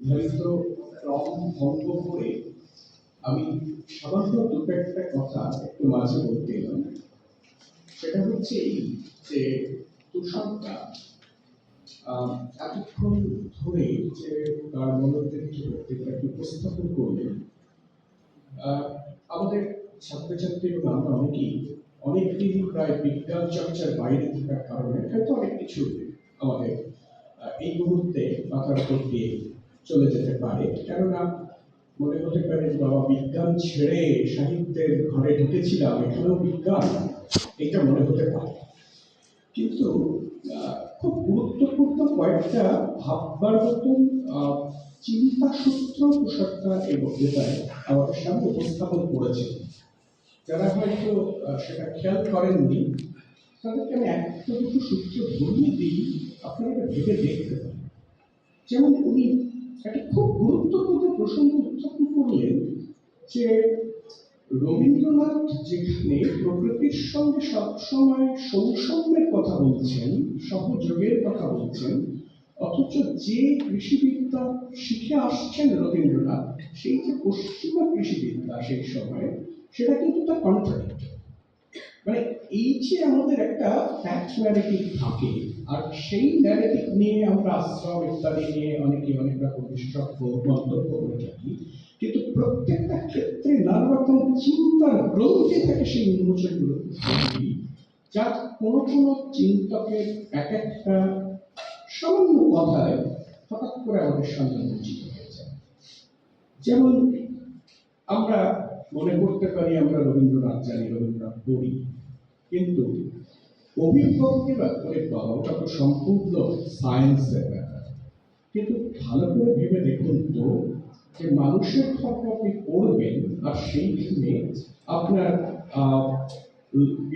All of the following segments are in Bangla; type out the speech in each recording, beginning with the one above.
নির্ধারিত ক্রম ভঙ্গ করে আমি সামান্য দুটো একটা কথা একটু মাঝে বলতে এলাম। সেটা হচ্ছে এই যে তুষারটা এতক্ষণ ধরে যে তার মনোবৃত্তি বক্তৃতাকে উপস্থাপন করলেন আমাদের ছাত্রছাত্রী এবং আমরা অনেকেই অনেকদিন প্রায় বিজ্ঞান চর্চার বাইরে থাকার কারণে, হয়তো অনেক কিছু আমাদের এই মুহূর্তে মাথার উপর দিয়ে চলে যেতে পারে। কেননা মনে হতে পারে বাবা বিজ্ঞান ছেড়ে সাহিত্যের ঘরে ঢুকেছিলাম, এখানেও বিজ্ঞান, এটা মনে হতে পারে। কিন্তু খুব গুরুত্বপূর্ণ কয়েকটা ভাববার মতন চিন্তা সূত্র সরকার এই বক্তৃতায় আমাদের সামনে উপস্থাপন করেছে যারা হয়তো সেটা খেয়াল করেননি, তাদেরকে আমি একটা দুটো সূত্র ধরিয়ে দিই, আপনারা ভেবে দেখতে পারেন। যেমন উনি একটা খুব গুরুত্বপূর্ণ প্রসঙ্গ উত্থাপন করলেন যে রবীন্দ্রনাথ যেখানে প্রকৃতির সঙ্গে সবসময় সৌসম্যের কথা বলছেন, সহযোগের কথা বলছেন, অথচ যে কৃষিবিদ্যা শিখে আসছেন রবীন্দ্রনাথ, সেই যে পশ্চিমা কৃষিবিদ্যা সেই সময়, সেটা কিন্তু তার কন্ট্রাডিক্ট মানে এই যে আমাদের একটা ফ্যাক্ট থাকে আর সেই ন্যারেটিভ নিয়ে আমরা আশ্রম ইত্যাদি নিয়ে অনেকে অনেক রকম বিশেষজ্ঞ মন্তব্য করে থাকি। কিন্তু প্রত্যেকটা ক্ষেত্রে নানা রকম চিন্তার গ্রন্থি থাকে সেই উন্মোচনগুলো করি যা কোনো কোনো চিন্তকের এক একটা সামান্য কথায় হঠাৎ করে আমাদের সামনে উন্মোচিত হয়ে যায় যেমন আমরা মনে করতে পারি আমরা রবীন্দ্রনাথ জানি, রবীন্দ্রনাথ পড়ি, কিন্তু অভিভক্তি ব্যাপারে বাবা ওটা তো সম্পূর্ণ সায়েন্সের ব্যাপার। কিন্তু ভালো করে ভেবে দেখুন তো যে মানুষের ধর্ম আপনি পড়বেন আর সেইখানে আপনার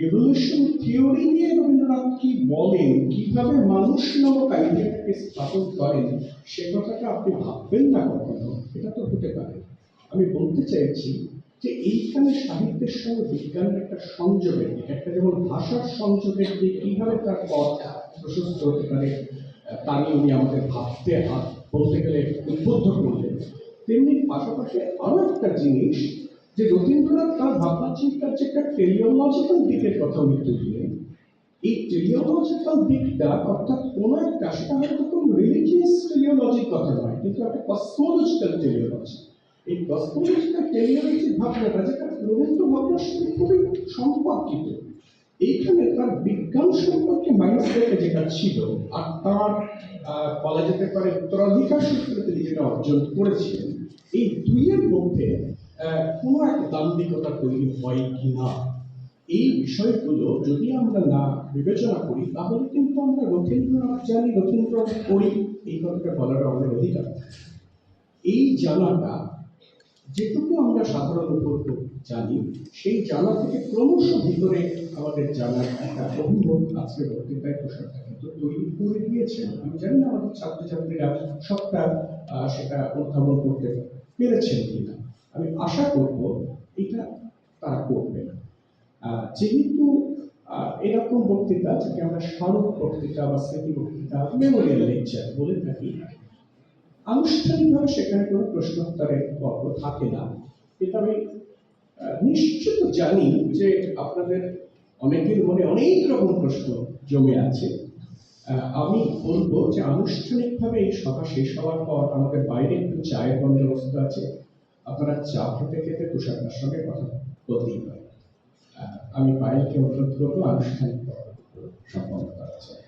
এভলিউশন থিওরি নিয়ে রবীন্দ্রনাথ কি বলেন, কীভাবে মানুষ নামক আইডিয়াটাকে স্থাপন করেন, সে কথাটা আপনি ভাববেন না কখনো? এটা তো হতে পারে। আমি বলতে চাইছি যে এইখানে সাহিত্যের সঙ্গে বিজ্ঞানের একটা সংযোগের দিক একটা যেমন ভাষার সংযোগের দিক কীভাবে তার পথ প্রশস্ত হতে পারে তা নিয়ে উনি আমাদের ভাবতে বলতে গেলে উদ্বুদ্ধ করলেন। তেমনি পাশাপাশি আরও একটা জিনিস, যে রবীন্দ্রনাথ তার ভাবনা চিন্তার যে একটা টেলিওলজিক্যাল দিকের কথা উনি তুললেন, এই টেলিওলজিক্যাল দিকটা অর্থাৎ কোনো একটা, সেটা হয়তো কোনো রিলিজিয়াস টেলিওলজির কথা নয়, কিন্তু একটা কসমোলজিক্যাল টেলিওলজি এই কসমোলজিক্যাল টেলিওলজি ভাবনাটা, যেটা রবীন্দ্র ভাবনার সঙ্গে খুবই সম্পর্কিত, এইখানে তার বিজ্ঞান সম্পর্কে মাইন্ডসেটে যেটা ছিল, আর তার বলা যেতে পারে উত্তরাধিকার সূত্রে তিনি যেটা অর্জন করেছিলেন, এই দুইয়ের মধ্যে কোনো এক দাম্ভিকতা তৈরি হয় কি না? এই বিষয়গুলো যদি আমরা না বিবেচনা করি, তাহলে কিন্তু আমরা রথীন্দ্রনাথ জানি, রথীন্দ্রনাথ করি এই কথাটা বলার আমাদের অধিকার। এই জানাটা যেটুকু আমরা সাধারণ উপর জানি, সেই জানা থেকে ক্রমশ ভিতরে আমাদের জানার একটা অভিমুখ আজকে বক্তৃতায় প্রসার কিন্তু তৈরি করে দিয়েছেন আমি জানি না আমাদের ছাত্রছাত্রীরা সবটা সেটা উদ্ভাবন করতে পেরেছেন কিনা। আমি আশা করব এটা তারা করবে না। যেহেতু এরকম বক্তৃতা যাকে আমরা স্মারক বক্তৃতা বা স্মৃতি বক্তৃতা মেমোরিয়াল লেকচার বলে থাকি আনুষ্ঠানিকভাবে সেখানে কোনো প্রশ্নোত্তরের পর্ব থাকে না। কিন্তু আমি নিশ্চিত জানি যে আপনাদের অনেকের মনে অনেক রকম প্রশ্ন জমে আছে। আমি বলব যে আনুষ্ঠানিকভাবে এই সভা শেষ হওয়ার পর আমাদের বাইরে একটু চায়ের বন্দোবস্ত আছে। আপনারা চা খেতে খেতে তুষারটার সঙ্গে কথা বলতেই পারেন। আমি পায়েলকে অনুরোধ করব আনুষ্ঠানিক সম্পন্ন জন্য।